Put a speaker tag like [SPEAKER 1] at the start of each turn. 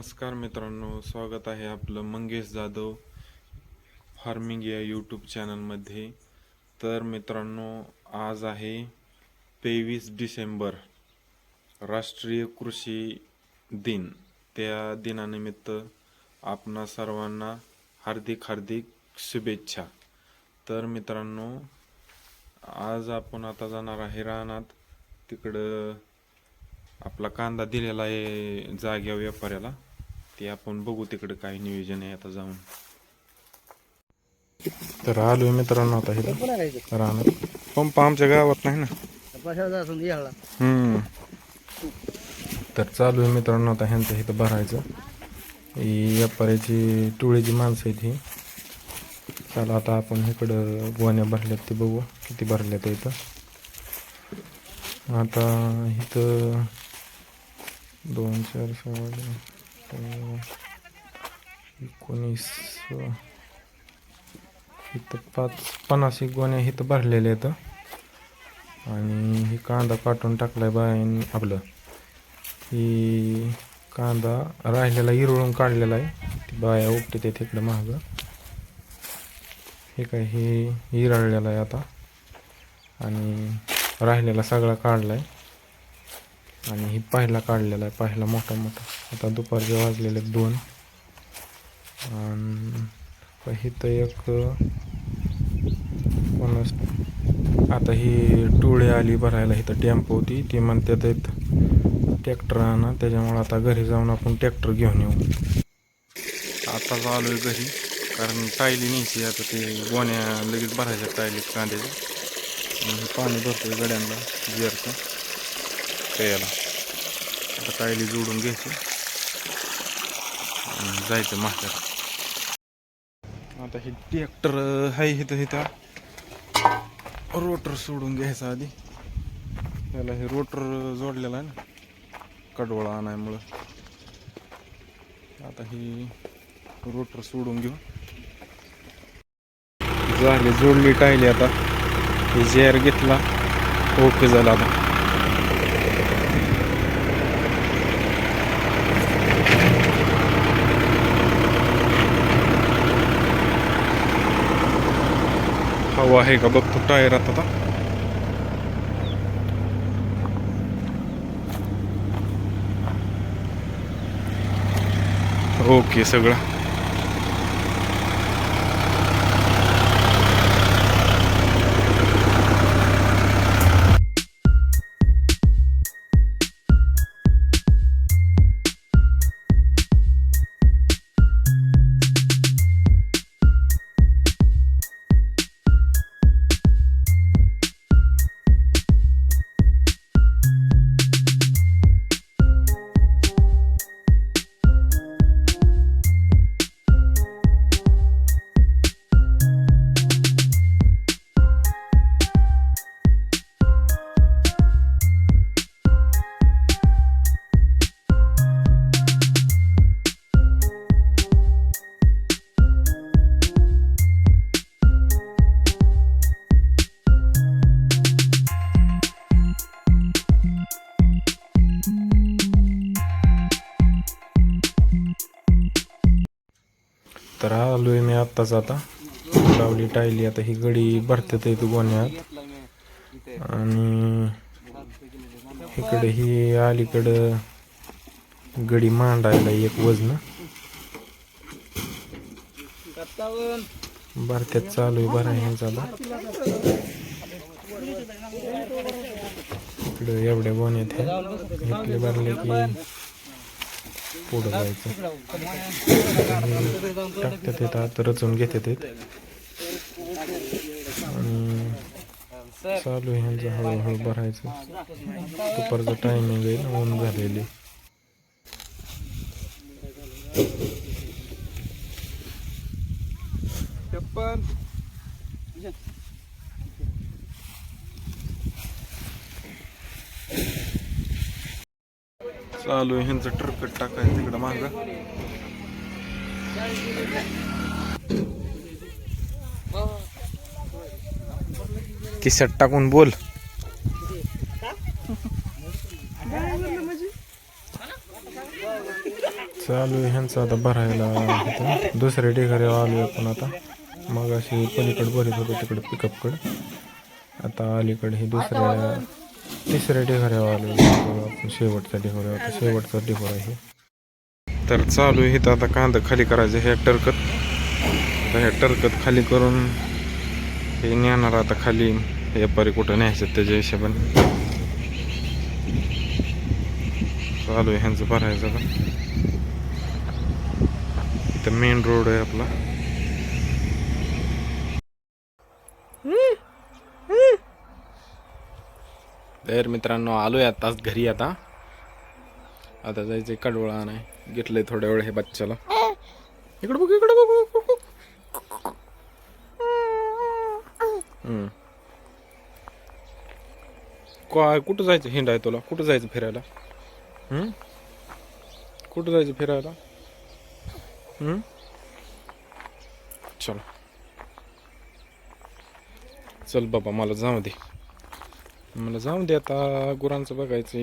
[SPEAKER 1] नमस्कार मित्रांनो स्वागत आहे आपलं मंगेश जाधव फार्मिंग या यूट्यूब चॅनलमध्ये तर मित्रांनो आज आहे तेवीस डिसेंबर राष्ट्रीय कृषी दिन. त्या दिनानिमित्त आपणा सर्वांना हार्दिक हार्दिक शुभेच्छा. तर मित्रांनो आज आपण आता जाणार आहे रानात. तिकडं आपला कांदा दिलेला आहे जाग्या व्यापाऱ्याला. ते आपण बघू तिकडे काय नियोजन आहे आता जाऊन. तर आलोय मित्रांनो आता इथं. राहणार. पंप आमच्या गावात नाही ना. हम्म. तर चालू आहे मित्रांनो आता ह्यांचं इथं भरायचं. ही व्यापाऱ्याची टोळीची माणसं आहेत ही. चला आता आपण इकडं गोण्या भरल्यात ते बघू किती भरल्यात इथं. आता इथं दोन चार सहा एकोणीस इथं पाच पन्नास एक गोण्या इथं भरलेल्या आहेत. आणि हे कांदा काटून टाकलाय बायान आपलं. ही कांदा राहिलेला इरळून काढलेला आहे. ती बाया उपटे ते तिकडं महाग हे काय हे इरळलेलं आहे आता. आणि राहिलेला सगळा काढला आहे आणि ही पहिला काढलेला आहे पहिला मोठा मोठा. आता दुपारचे वाजलेले दोन. आणि इथं एक पन्नास आता ही टोळी आली भरायला इथं टेम्पो होती. ती म्हणतात ट्रॅक्टर आणा त्याच्यामुळे आता घरी जाऊन आपण ट्रॅक्टर घेऊन येऊ. आता आहे घरी कारण टायली न्यायची आता ते गोण्या लगेच भरायच्या टायलीत कांद्याच्या आणि पाणी भरतोय गड्यांना जिअरचं याला आता कायली जोडून घ्यायची. जायचं माथ्यात आता हे ट्रॅक्टर आहे इथं इथं. रोटर सोडून घ्यायचा आधी. त्याला हे रोटर जोडलेला आहे ना. कडवळा आणायमुळं. आता ही रोटर सोडून घेऊ. झाली जोडली टायली आता. हे जेअर घेतला. ओके झाला आता. हवा आहे का बघतो टायर आता ओके सगळं तर आलोय मी आत्ताच आता. लावली टायली. आता ही गडी भरतात येतो गोण्यात. आणि इकडे ही अलीकडं गडी मांडायला एक वजन. भरत्यात चालू आहे बरा ह्यांचा आता. इकडं एवढ्या गोण्यात ह्या इकडे भरले की पुढं जायचं. टाकतात येतात रचून घेतात ते. आणि चालू आहे ह्यांचं हळूहळू भरायचं. दुपारचं टायमिंग आहे ऊन झालेली. चालू आहे ह्यांचं ट्रकट टाकायचं तिकडं माग. किसट टाकून बोल. चालू आहे ह्यांचं आता भरायला. दुसऱ्या ठिकाणी आलो आपण आता. मग अशी पलीकडे भरत होतो तिकडे पिकअपकडे आता अलीकडे हे दुसऱ्या तिसऱ्या ढिगाऱ्यावर आलो आपण शेवटचा ढिगाऱ्यावर शेवटचा ढिगारा आहे. तर चालू आहे इथं. आता कांदा खाली करायचं हे टरकत. आता हे टरकत खाली करून हे नेणार आता खाली. व्यापारी कुठं न्यायचं त्याच्या हिशोबाने. चालू आहे. ह्यांचं भरायचं का इथं मेन रोड आहे आपला. तर मित्रांनो आलो आहे आताच घरी आता. आता जायचं कडवळा नाही घेतलंय थोड्या वेळ हे बच्च्याला. इकडे बघ इकडे बघ काय कुठं जायचं हिंड आहे तुला? कुठं जायचं फिरायला? कुठं जायचं फिरायला? चल. चल बाबा मला जाऊ दे. मला जाऊ दे आता गुरांचं बघायचं.